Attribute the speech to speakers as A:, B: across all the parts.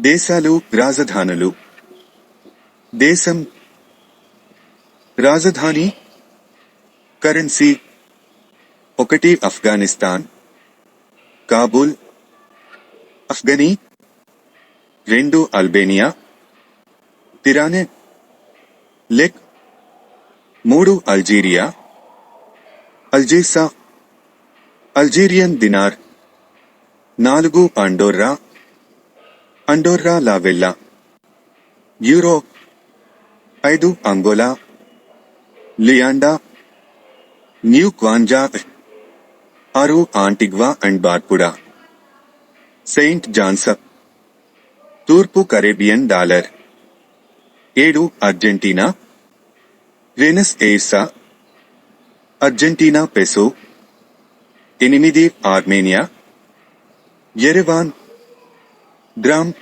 A: దేశాలు రాజధానులు. దేశం రాజధాని కరెన్సీ ఒకటి ఆఫ్ఘనిస్తాన్ కాబూల్ అఫ్ఘనీ రెండు అల్బేనియా తిరానే లెక్ మూడు అల్జీరియా అల్జీసా అల్జీరియన్ దినార్ నాలుగు Andorra Andorra la Vella euro ఐదు అంగోలా లియాండా న్యూ క్వాంజా ఆరు Antigua and Barbuda Saint John's తూర్పు కరేబియన్ డాలర్ ఏడు Argentina Buenos Aires Argentina peso ఎనిమిది ఆర్మేనియా ఎరెవాన్ గ్రామ్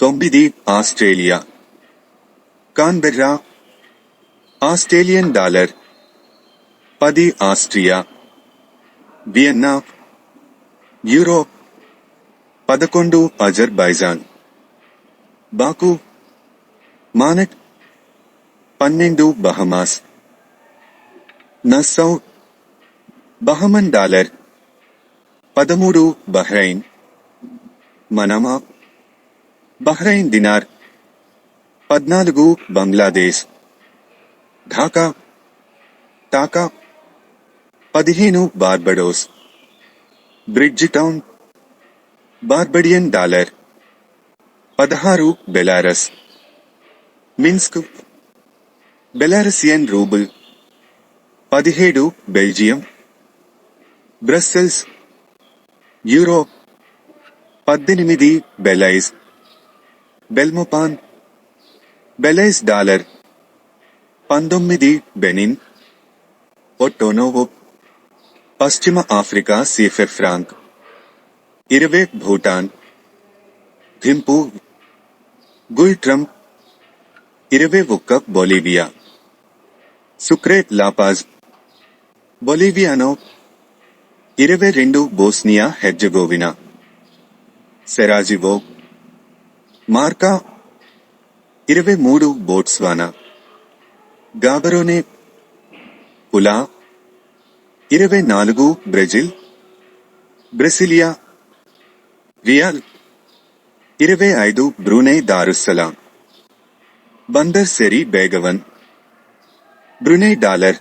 A: తొమ్మిది Australia. Canberra Australian dollar పది Austria. Vienna Europe పదకొండు Azerbaijan. Baku manat పన్నెండు Bahamas. Nassau Bahamian dollar పదమూడు Bahrain. మనమా బహ్రైన్ దినార్ పద్నాలుగు బంగ్లాదేశ్ ఢాకా టాకా పదిహేను Barbados Bridgetown Barbadian dollar పదహారు బెలారస్ మిన్స్క్ బెలారసియన్ రూబుల్ పదిహేడు బెల్జియం బ్రస్సెల్స్ యూరోప్ పద్దెనిమిది బెలైజ్ బెల్మోపాన్ బెలైజ్ డాలర్ పంతొమ్మిది బెనిన్ ఒట్టోనోవో పశ్చిమ ఆఫ్రికా సీఫె ఫ్రాంక్ ఇరవై భూటాన్ థింపు గుల్ట్రమ్ ఇరవై ఒక్క బొలీవియా సుక్రే లాపాజ్ బొలీవియానో ఇరవై రెండు బోస్నియా హెర్జగోవినా సెరాజివో. మార్కా ఇరవై మూడు బోట్స్వానా. గాబరోనే పులా ఇరవై నాలుగు బ్రెజిల్ బ్రెసిలియా రియాల్ ఇరవై ఐదు Brunei Darussalam. Bandar Seri Begawan Brunei dollar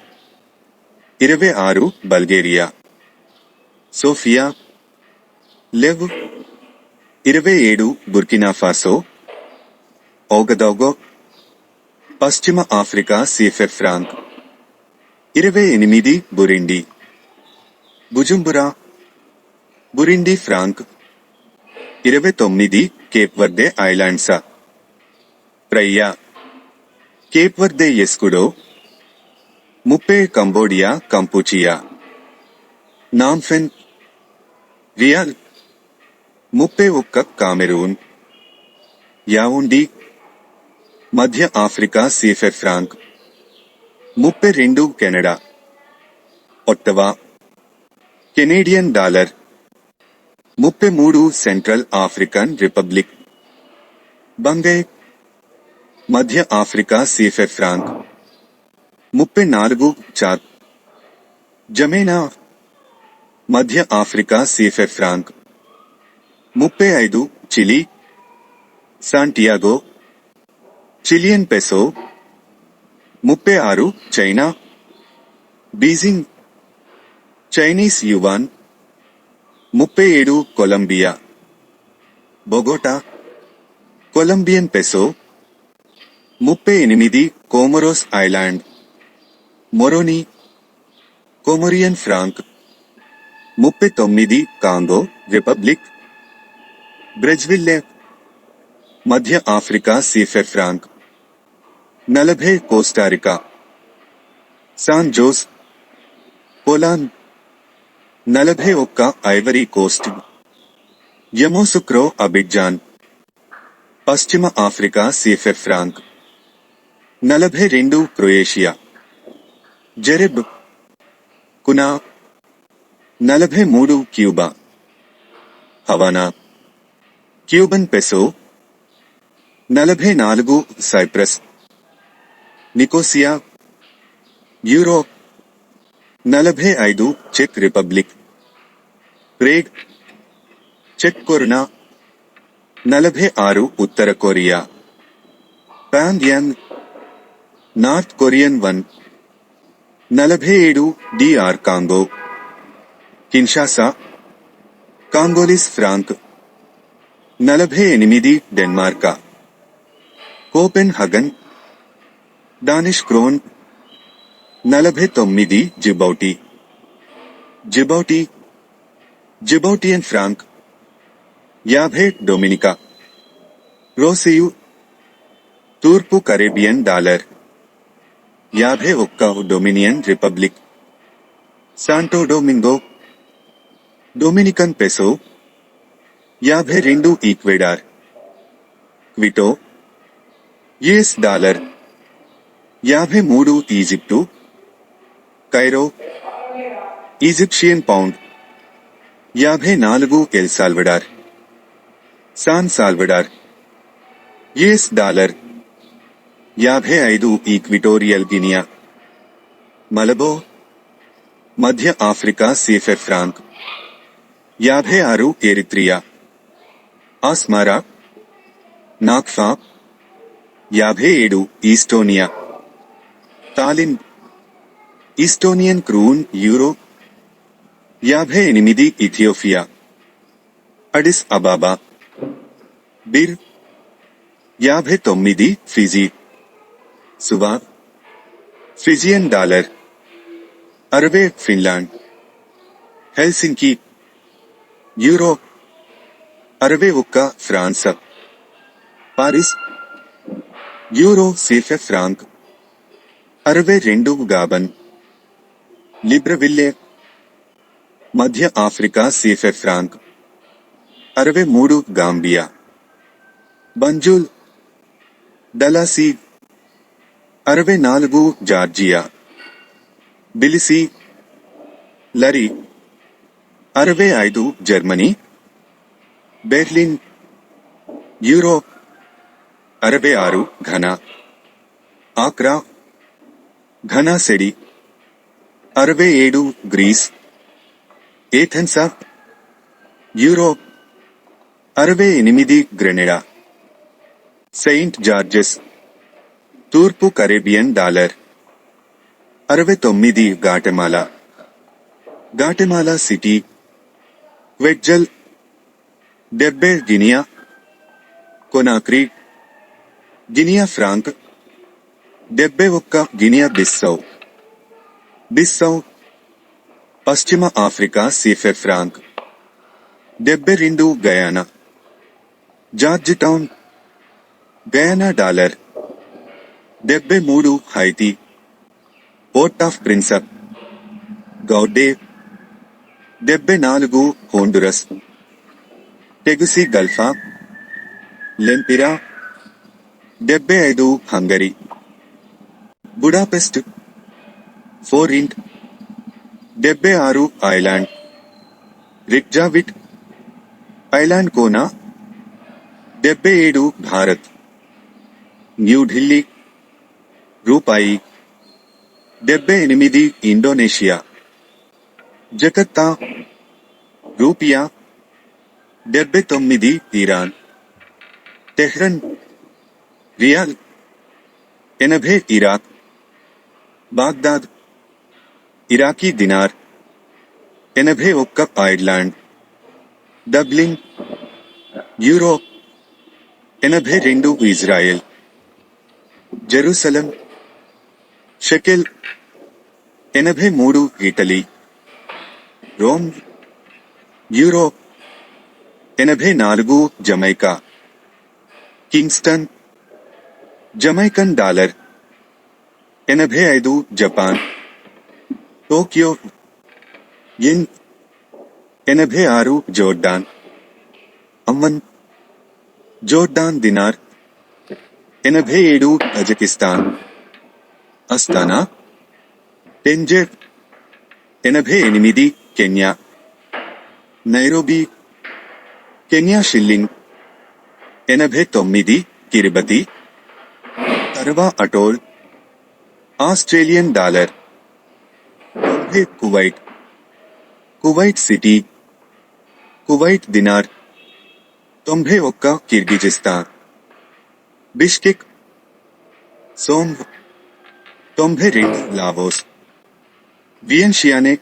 A: ఇరవై ఆరు బల్గేరియా. సోఫియా లెవ్ ఇరవై ఏడు బుర్కినాఫాసో ఓగదోగో పశ్చిమ ఆఫ్రికా సిఫె ఫ్రాంక్. ఇరవై ఎనిమిది బురిండి. బుజుంబురా బురిండి ఫ్రాంక్. ఇరవై తొమ్మిది Cape Verde ఐలాండ్సా. ప్రయ్యా Cape Verde escudo ముప్పై Cambodia Kampuchea. Phnom Penh riel ముప్పై ఒక్క కామెరూన్ యావుండి మధ్య ఆఫ్రికా సీఫె ఫ్రాంక్ ముప్పై రెండు కెనడా ఒట్టవా కెనేడియన్ డాలర్ ముప్పై మూడు సెంట్రల్ ఆఫ్రికన్ రిపబ్లిక్ బంగై మధ్య ఆఫ్రికా సీఫె ఫ్రాంక్ ముప్పై నాలుగు చాద్ జమేనా మధ్య ఆఫ్రికా సీఫె ఫ్రాంక్ ముప్పై ఐదు చిలీ సాంటియాగో చిలియన్ పెసో ముప్పై ఆరు చైనా బీజింగ్ చైనీస్ యువాన్ ముప్పై ఏడు కొలంబియా బొగోటా కొలంబియన్ పెసో ముప్పై ఎనిమిది కోమరోస్ ఐలాండ్ మొరోని కొమొరియన్ ఫ్రాంక్ ముప్పై తొమ్మిది కాంగో రిపబ్లిక్ బ్రెజ్విల్లే మధ్య ఆఫ్రికా సీఫె ఫ్రాంక్ నలభై కోస్టారికా సాన్ జోస్ పోలాండ్ నలభై ఒక్క ఐవరీ కోస్ట్ యమోసుక్రో అబిడ్జాన్ పశ్చిమ ఆఫ్రికా సీఫె ఫ్రాంక్ నలభై రెండు క్రొయేషియా జెరెబ్ కునా నలభై మూడు క్యూబా హవానా క్యూబన్ పెసో నలభై నాలుగు సైప్రస్ నికోసియా యూరో నలభై ఐదు చెక్ రిపబ్లిక్ ప్రేగ్ చెక్ కొరునా నలభై ఆరు ఉత్తర Korea pan N north Korean one నలభై ఏడు డిఆర్ కాంగో కిన్షాసా కాంగోలిస్ ఫ్రాంక్ నలభై ఎనిమిది డెన్మార్కా కోపెన్ హగన్ డానిష్ క్రోన్ నలభై తొమ్మిది జిబౌటి జిబౌటి జిబౌటియన్ ఫ్రాంక్ యాభై డొమినికా రోసియు తూర్పు కరేబియన్ డాలర్ యాభై ఒక్క Dominican Republic Santo Domingo Dominican peso యాభై రెండు ఈక్వెడార్ క్విటో యుఎస్ డాలర్ యాభై మూడు ఈజిప్టు కైరో ఈజిప్షియన్ పౌండ్ యాభై నాలుగు El Salvador San Salvador US dollar యాభై ఐదు ఈక్విటోరియల్ గినియా మలబో మధ్య ఆఫ్రికా సీఫె ఫ్రాంక్ యాభై ఆరు ఎరిత్రియా ఆస్మారా నాక్ఫా యాభై ఏడు ఈస్టోనియా తాలిన్ ఈస్టోనియన్ క్రూన్ యూరో యాభై ఎనిమిది ఇథియోపియా అడిస్ అబాబా బిర్ యాభై తొమ్మిది ఫిజీ సువా ఫిజియన్ డాలర్ అరవై ఫిన్లాండ్ హెల్సింకి యూరో అరవై ఒక్క France Paris euro CFA franc అరవై రెండు గాబన్ లిబ్రవిల్లే మధ్య ఆఫ్రికా సీఫె ఫ్రాంక్ అరవై మూడు గాంబియా బంజూల్ డలాసీ అరవై నాలుగు జార్జియా బిలిసి లరి అరవై ఐదు జర్మనీ బెర్లిన్ యూరోప్ అరవై ఆరు ఘనా ఆక్రా ఘనా సెడి అరవై ఏడు గ్రీస్ ఏథెన్సా యూరోప్ అరవై ఎనిమిది గ్రెనెడా సెయింట్ జార్జెస్ తూర్పు కరేబియన్ డాలర్ అరవై తొమ్మిది Guatemala Guatemala City వెడ్జల్ Debbie Guinea, Conakry Guinea franc Debbie वक्का Guinea Bissau, Bissau, पश्चिम अफ्रीका सीफे फ्रांक। डेब्बे रिंदू Guyana. Georgetown Guyana dollar. डेब्बे मूडू Haiti port of prince gourde. डेब्बे नालुगु Honduras. Tegucigalpa, Lempira, Debbe Hungary, Budapest, Forint, Debbe Aru Island, Reykjavik, Island Kona, Debbe Edu Bharat, New Delhi, Rupai, Debbe Enimidi Indonesia, Jakarta, Rupia, డెబ్బై తొమ్మిది Iran టెహ్రన్ riyal ఎనభై Iraq Baghdad Iraqi dinar ఎనభై ఒక్క Ireland Dublin Europe ఎనభై రెండు Israel Jerusalem shekel ఎనభై మూడు Italy Rome Europe ఎనభై నాలుగు జమైకా కింగ్స్టన్ జమైకన్ డాలర్ ఎనభై ఐదు జపాన్ టోక్యో ఎన్ ఎనభై ఆరు జోర్డాన్ అమ్మన్ జోర్డాన్ దినార్ ఎనభై ఏడు కజకిస్తాన్ అస్తానా టెంజెర్ ఎనభై ఎనిమిది కెన్యా నైరోబీ కెన్యా షిల్లింగ్ ఎనభై తొమ్మిది Kiribati Tarawa atoll Australian dollar తొంభై Kuwait Kuwait City Kuwait dinar తొంభై ఒక్క కిర్గిజిస్తాన్ బిష్కెక్ సోమ్ తొంభై రెండు లావోస్ వియన్షియానే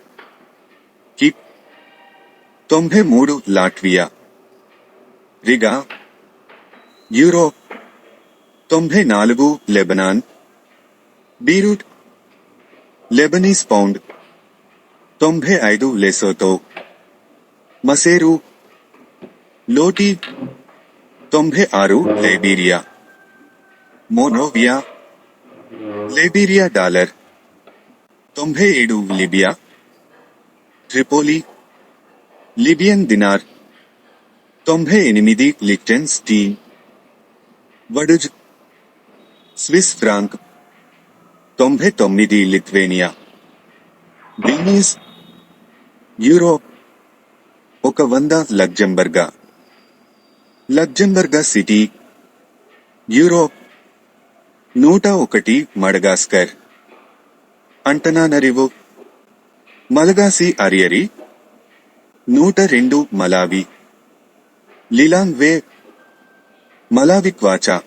A: కిప్ తొంభై మూడు లాట్వియా రిగా యూరోప్ తొంభై నాలుగు లెబనాన్ బీరూట్ లెబనీస్ పౌండ్ తొంభై ఐదు లెసోతో మసేరు లోటి తొంభై ఆరు లైబీరియా మోనోవియా లైబీరియా డాలర్ తొంభై ఏడు లిబియా ట్రిపోలి లిబియన్ దినార్ తొంభై ఎనిమిది Liechtenstein Vaduz Swiss franc తొంభై తొమ్మిది లిథ్వేనియా బీనీస్ యూరోప్ ఒక వంద లగ్జంబర్గా. లగ్జంబర్గా సిటీ యూరోప్ నూట ఒకటి మడగాస్కర్. అంటనానరివో మలగాసి అరియరి నూట రెండు మలావి. లిలాంగ్ వే మలావిక్ వాచా.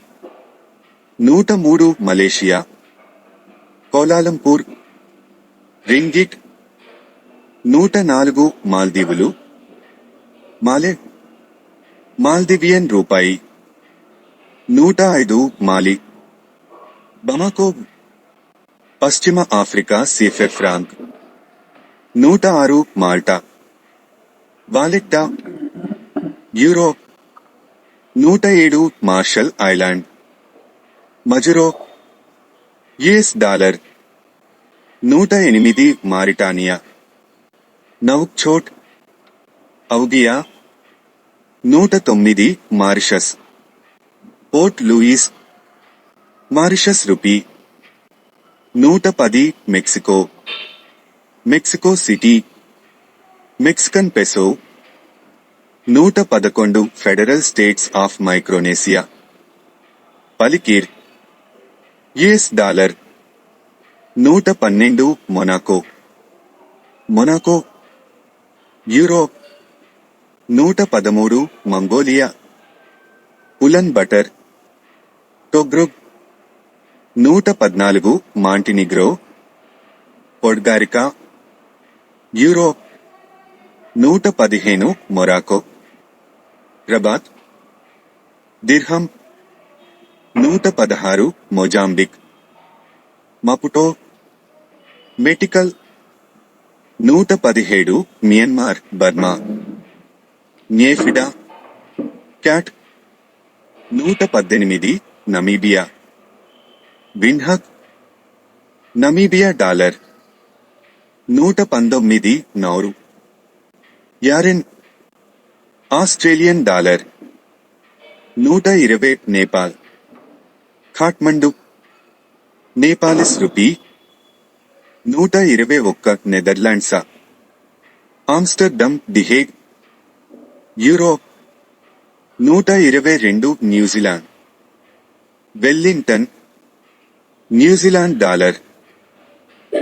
A: నూట మూడు మలేషియా. కోలాలంపూర్. రింగిట్. నూట నాలుగు మాల్దీవులు. మాలే. మాల్దివియన్ రూపాయి. నూట ఐదు మాలి. బమాకో. పశ్చిమ ఆఫ్రికా సిఫె ఫ్రాంక్. నూట ఆరు మాల్టా. వాలెట్టా. యూరోప్. నూట ఏడు Marshall Island. Majuro. US dollar. నూట ఎనిమిది మారిటానియా. నౌక్చోట్. ఔగియా. నూట తొమ్మిది Mauritius. Port Louis. Mauritius rupee. నూట పది Mexico. Mexico City. Mexican peso. నూట పదకొండు federal states of Micronesia. Palikir. US dollar. నూట పన్నెండు మొనాకో. మొనాకో. యూరోప్ నూట పదమూడు మంగోలియా. Woollen butter. టొగ్రుగ్. నూట పద్నాలుగు మాంటినిగ్రో. పొడ్గారికా. యూరోప్ నూట పదిహేను మొరాకో. రబాత్ దిర్హం నూట పదహారు మొజాంబిక్. మపుటో మెటికల్ నూట పదిహేడు మియన్మార్ బర్మా. నేఫిడా క్యాట్ నూట పద్దెనిమిది నమీబియా. విన్హక్ నమీబియా డాలర్ నూట పంతొమ్మిది నౌరు. యారెన్ ఆస్ట్రేలియన్ డాలర్ నూట ఇరవై నేపాల్. ఖాట్మండు నేపాలిస్ రూపీ నూట ఇరవై ఒక్క నెదర్లాండ్సా. ఆమ్స్టర్డమ్ దిహేగ్ యూరోప్ నూట ఇరవై రెండు న్యూజిలాండ్. వెల్లింగ్టన్ న్యూజిలాండ్ డాలర్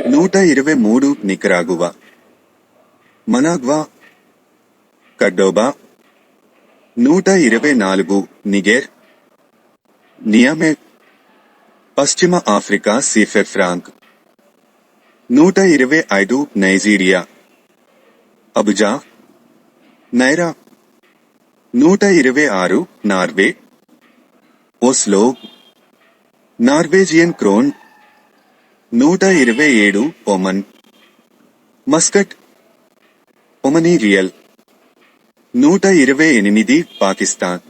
A: నూట ఇరవై మూడు నికరాగువా. మనాగ్వా కడ్డోబా నూట ఇరవై నాలుగు నిగేర్ నియామే పశ్చిమ ఆఫ్రికా సిఫె ఫ్రాంక్. నూట ఇరవై ఐదు నైజీరియా అబుజా నైరా. నూట ఇరవై ఆరు నార్వే ఓస్లో. నార్వేజియన్ క్రోన్ నూట ఇరవై ఏడు ఒమన్. Muscat Omani real. నూట ఇరవై ఎనిమిది పాకిస్తాన్.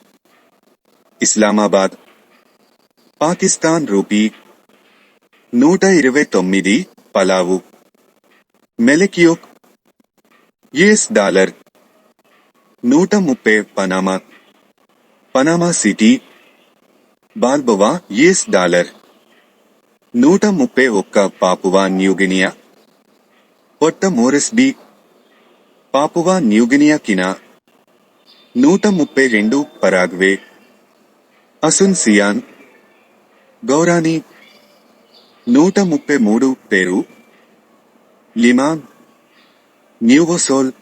A: ఇస్లామాబాద్. పాకిస్తాన్ రూపీ నూట ఇరవై తొమ్మిది పలావు. మెలకియోక్. యుఎస్ డాలర్ నూట ముప్పై Panama. Panama city. Balboa US dollar నూట ముప్పై ఒక్క పాపువా న్యూగినియా పొట్ట మోరెస్బీ. Papua New Guinea కినా. నూట ముప్పై రెండు పరాగ్వే. అసున్ సియాన్. గౌరాని. నూట ముప్పై మూడు పేరు. లిమాన్. న్యూవోసోల్.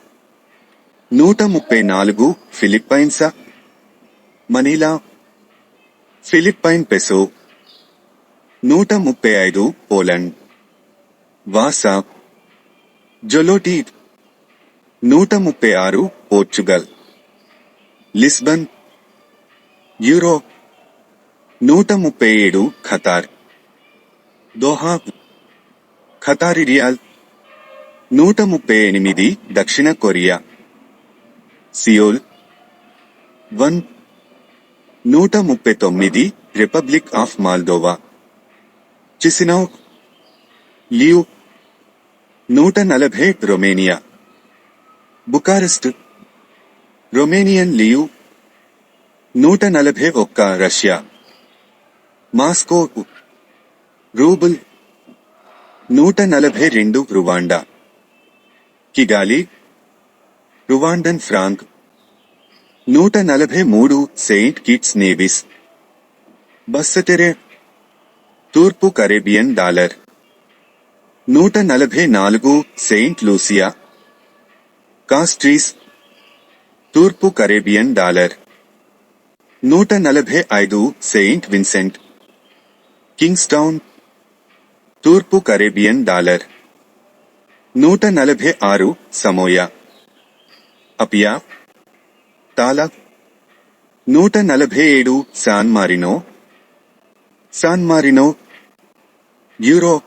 A: నూట ముప్పై నాలుగు ఫిలిప్పైన్సా. మనీలా. Philippine peso. నూట ముప్పై ఐదు పోలండ్ వాసా. జొలోటీ నూట ముప్పై ఆరు పోర్చుగల్. లిస్బన్ యూరోప్ నూట ముప్పై ఏడు ఖతార్ దోహా ఖతారి రియాల్ నూట ముప్పై ఎనిమిది దక్షిణ కొరియా సియోల్ వన్ నూట ముప్పై తొమ్మిది republic of Moldova Chisinau leu నూట నలభై Romania Bucharest రొమేనియన్ లియు నూట నలభై ఒక్క రష్యా మాస్కో రూబుల్ నూట నలభై రెండు రువాండా కిగాలి రువాండన్ ఫ్రాంక్ నూట నలభై మూడు సెయింట్ కిట్స్ నేవిస్ బస్సటెరె తూర్పు కరేబియన్ డాలర్ నూట నలభై నాలుగు సెయింట్ లూసియా కాస్ట్రీస్ తూర్పు కరేబియన్ డాలర్. నూట నలభై ఐదు సెయింట్ విన్సెంట్. కింగ్స్టౌన్. తూర్పు కరేబియన్ డాలర్. నూట నలభై ఆరు సమోయా. అపియా. తాలా నూట నలభై ఏడు San Marino. San Marino. Euro.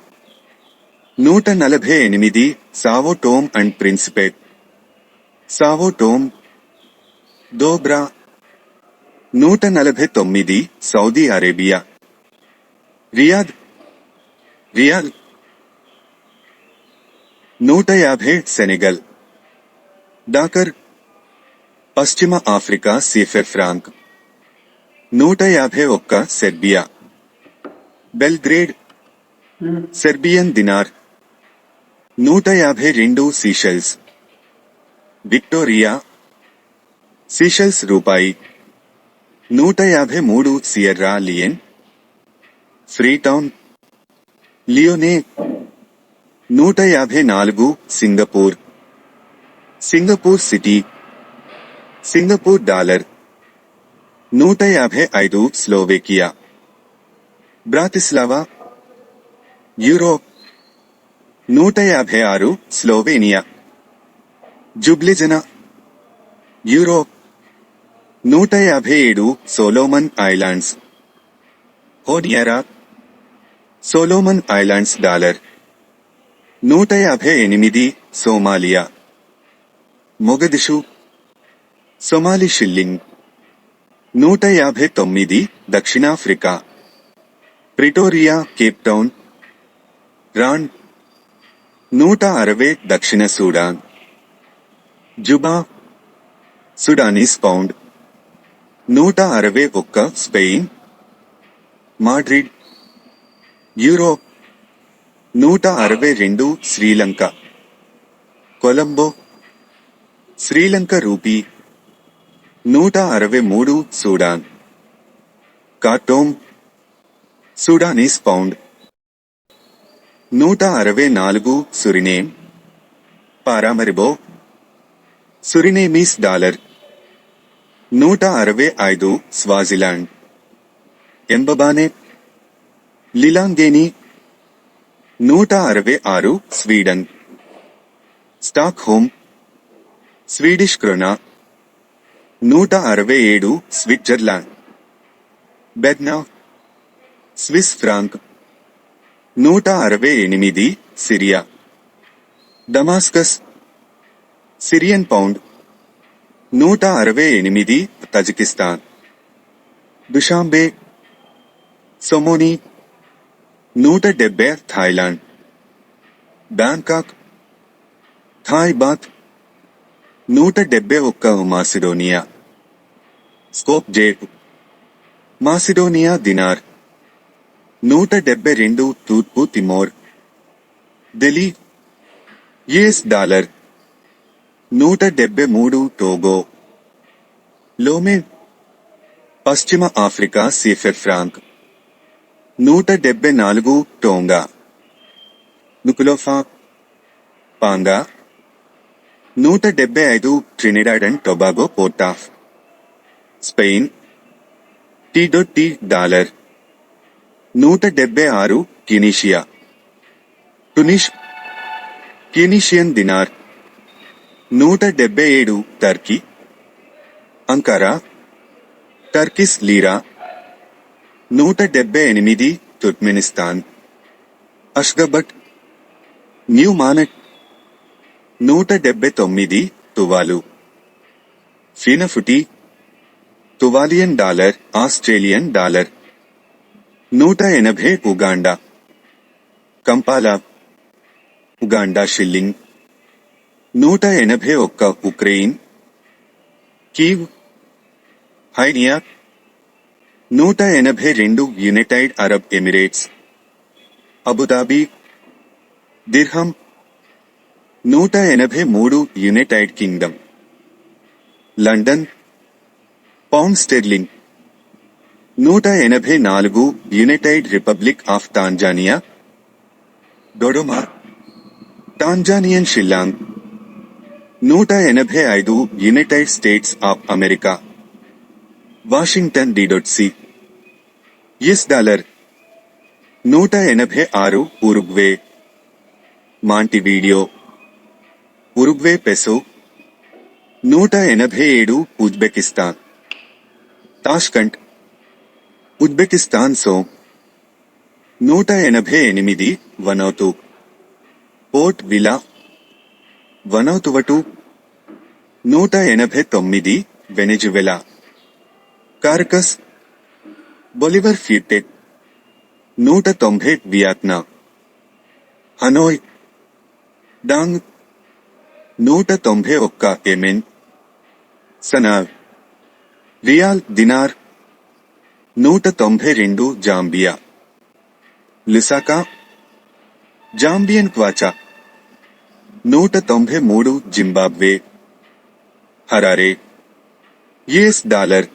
A: నూట నలభై ఎనిమిది సావోటోమ్ అండ్ ప్రిన్సిపేట్. సావోటోమ్ దోబ్రా నూట నలభై తొమ్మిది సౌదీ అరేబియా రియాద్ రియాల్ నూట యాభై సెనెగల్ డాకర్ పశ్చిమ ఆఫ్రికా సిఫె ఫ్రాంక్ నూట యాభై ఒక్క సెర్బియా బెల్గ్రేడ్ సెర్బియన్ దినార్ నూట యాభై రెండు సీషెల్స్ విక్టోరియా సీషెల్స్ రూపాయి నూట యాభై మూడు సియర్రా లియన్ ఫ్రీటౌన్ లియోనే నూట యాభై నాలుగు Singapore Singapore City Singapore dollar నూట యాభై ఐదు స్లోవేకియా బ్రాతిస్లావా యూరో నూట యాభై ఆరు స్లోవేనియా జుబ్లిజన యూరో నూట యాభై ఏడు Solomon islands. Honiara Solomon islands dollar. నూట యాభై ఎనిమిది సోమాలియా. మొగదిషు. Somali shilling. నూట యాభై తొమ్మిది దక్షిణాఫ్రికా. Pretoria Cape Town. రాన్. నూట అరవై దక్షిణ సూడాన్. జుబా. Sudanese pound. నూట అరవై ఒక్క స్పెయిన్ మాడ్రిడ్ యూరోప్ నూట అరవై రెండు శ్రీలంక కొలంబో శ్రీలంక రూపీ నూట అరవై మూడు సూడాన్ కార్టోమ్ సూడానీస్ పౌండ్ నూట అరవై నాలుగు సురినేమ్ పారామరిబో సురినేమీస్ డాలర్ నూట అరవై ఐదు స్వాజిలాండ్. ఎంబబానే లిలాంగేని నూట అరవై ఆరు Sweden. Stockholm Swedish krona నూట అరవై ఏడు స్విట్జర్లాండ్. బెర్నా స్విస్ ఫ్రాంక్ నూట అరవై ఎనిమిది సిరియా. డమాస్కస్ సిరియన్ పౌండ్ నూట అరవై ఎనిమిది తజికిస్తాన్. దుషాంబే సొమోని నూట డెబ్బై థాయిలాండ్. బ్యాంకాక్ థాయ్ బాత్ నూట డెబ్బై ఒక్క మాసిడోనియా. Skopje Macedonia denar. నూట డెబ్బై రెండు తూర్పు తిమోర్. Delhi US dollar. నూట డెబ్బై మూడు టోగో. లోమే పశ్చిమ ఆఫ్రికా సీఫెర్ ఫ్రాంక్. నూట డెబ్బై నాలుగు టోంగా. నుకులోఫా పాంగా. నూట డెబ్బై ఐదు Trinidad and Tobago port of Spain. టీడో tea dollar. నూట డెబ్బై ఆరు కినీషియా. టునిష్ కినీషియన్ దినార్. నూట డెబ్బై ఏడు టర్కీ అంకారా టర్కిస్ లీరా నూట డెబ్బై ఎనిమిది తుర్క్మెనిస్తాన్ అష్గబట్ న్యూ మానట్ నూట డెబ్బై తొమ్మిది Tuvalu Funafuti Tuvaluan dollar Australian dollar నూట ఎనభై ఉగాండా కంపాలా ఉగాండా షిల్లింగ్ నూట ఎనభై ఒక్క ఉక్రెయిన్ కీవ్ హైనియా నూట ఎనభై రెండు United Arab Emirates Abu Dhabi dirham నూట ఎనభై మూడు United Kingdom London pound sterling నూట ఎనభై నాలుగు United Republic of Tanzania Dodoma Tanzanian shilling నూట ఎనభై ఐదు United States of America Washington DC S dollar నూట ఎనభై ఆరు ఉరుగ్వే మాంటివీడియో ఉరుగ్వే పెసో నూట ఎనభై ఏడు ఉజ్బెకిస్తాన్ తాష్కంట్ ఉజ్బెకిస్తాన్ సో నూట ఎనభై ఎనిమిది వనౌతు పోర్ట్ విలా వనౌతువటు నూట ఎనభై తొమ్మిది వెనెజువెలా కార్కస్ బొలివర్ ఫ్యూటెక్ నూట తొంభై వియత్నా హనోయ్ డాంగ్ నూట తొంభై ఒక్క ఎమెన్ సనావ్ రియాల్ దినార్ నూట తొంభై రెండు జాంబియా లిసాకా జాంబియన్ క్వాచా నూట తొంభై మూడు జింబాబ్వే హరారే యుఎస్ డాలర్